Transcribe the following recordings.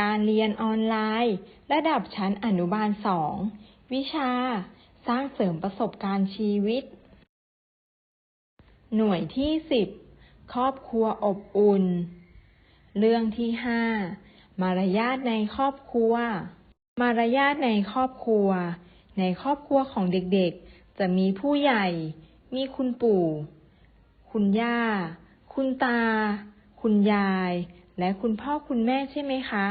การเรียนออนไลน์ ระดับชั้นอนุบาล 2 วิชา สร้างเสริมประสบการณ์ชีวิต หน่วยที่ 10 ครอบครัวอบอุ่น เรื่องที่ 5 มารยาทในครอบครัว มารยาทในครอบครัว ในครอบครัวของเด็กๆ จะมีผู้ใหญ่ มีคุณปู่ คุณย่า คุณตา คุณยาย และคุณพ่อคุณแม่ใช่ไหมคะ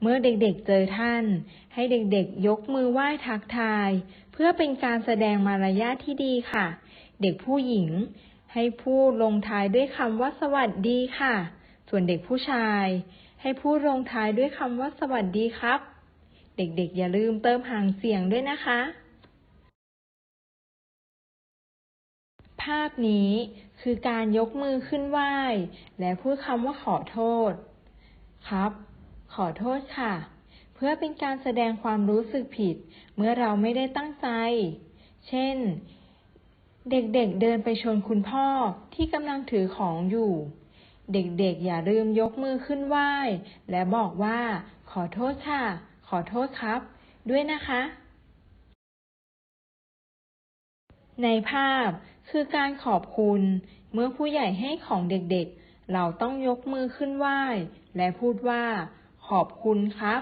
เมื่อเด็กๆเจอท่าน ให้เด็กๆยกมือไหว้ทักทาย เพื่อเป็นการแสดงมารยาทที่ดีค่ะ เด็กผู้หญิง ให้พูดลงท้ายด้วยคำว่าสวัสดีค่ะ ส่วนเด็กผู้ชาย ให้พูดลงท้ายด้วยคำว่าสวัสดีครับ เด็กๆอย่าลืมเติมหางเสียงด้วยนะคะ ภาพนี้คือการยกมือขึ้นไหว้ และพูดคำว่าขอโทษ ครับ ขอโทษค่ะ เพื่อเป็นการแสดงความรู้สึกผิด เมื่อเราไม่ได้ตั้งใจ เช่น เด็กๆเเดินไปชนคุณพ่อที่กำลังถือของอยู่ เด็กๆ อย่าลืมยกมือขึ้นไหว้ และบอกว่า ขอโทษค่ะ ขอโทษครับ ด้วยนะคะ ในภาพคือการขอบคุณ เมื่อผู้ใหญ่ให้ของเด็กๆ เราต้องยกมือขึ้นไหว้ และพูดว่า ขอบคุณครับ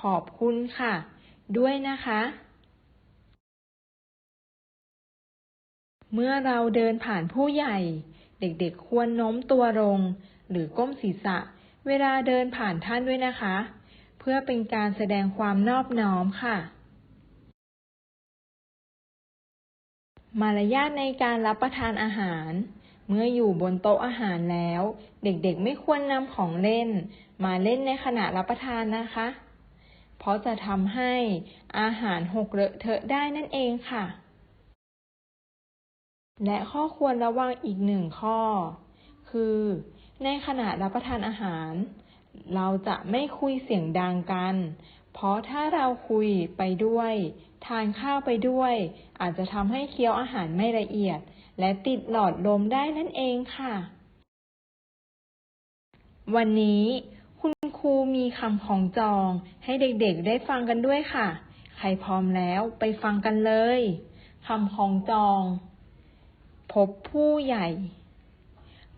ขอบคุณค่ะ ด้วยนะคะ เมื่อเราเดินผ่านผู้ใหญ่ เด็กๆควรโน้มตัวลง หรือก้มศีรษะ เวลาเดินผ่านท่านด้วยนะคะ เพื่อเป็นการแสดงความนอบน้อมค่ะ มารยาทในการรับประทานอาหาร เมื่ออยู่บนโต๊ะอาหารแล้ว เด็กๆไม่ควรนำของเล่น มาเล่นในขณะรับประทานนะคะ เพราะจะทำให้อาหารหกเลอะเทอะได้นั่นเองค่ะ และข้อควรระวังอีกหนึ่งข้อ คือ ในขณะรับประทานอาหาร เราจะไม่คุยเสียงดังกัน เพราะถ้าเราคุยไปด้วย ทานข้าวไปด้วย อาจจะทำให้เคี้ยวอาหารไม่ละเอียด และติดหลอดลมได้นั่นเองค่ะ วันนี้คุณครูมีคำของจองให้เด็กๆได้ฟังกันด้วยค่ะ ใครพร้อมแล้วไปฟังกันเลยคำของจอง พบผู้ใหญ่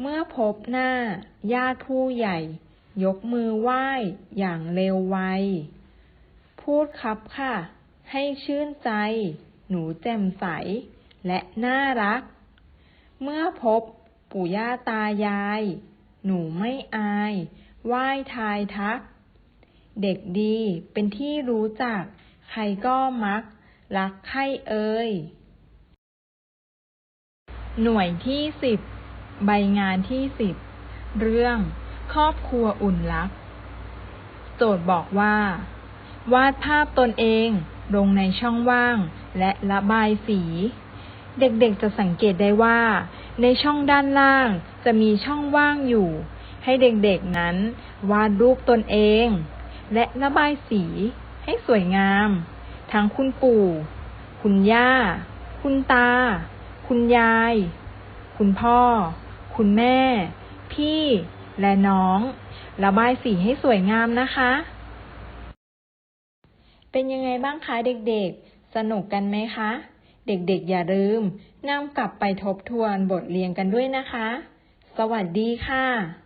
เมื่อพบหน้า ญาติผู้ใหญ่ ยกมือไหว้อย่างเร็วไว พูดครับค่ะ ให้ชื่นใจ หนูแจ่มใส และน่ารัก เมื่อพบปู่ย่าตายาย หนูไม่อายไหว้ทายทัก เด็กดีเป็นที่รู้จัก ใครก็มัก รักใครเอ่ย หน่วยที่สิบใบงานที่สิบเรื่อง ครอบครัวอุ่นรัก โจทย์บอกว่า วาดภาพตนเองลงในช่องว่าง และระบายสี เด็กๆจะสังเกตได้ว่า ในช่องด้านล่างจะมีช่องว่างอยู่ ให้เด็กๆนั้นวาดรูปตนเอง และระบายสีให้สวยงาม ทั้งคุณปู่ คุณย่า คุณตา คุณยาย คุณพ่อ คุณแม่ พี่และน้อง ระบายสีให้สวยงามนะคะ เป็นยังไงบ้างคะเด็กๆ สนุกกันไหมคะ เด็กๆอย่าลืมนำกลับไปทบทวนบทเรียนกันด้วยนะคะ สวัสดีค่ะ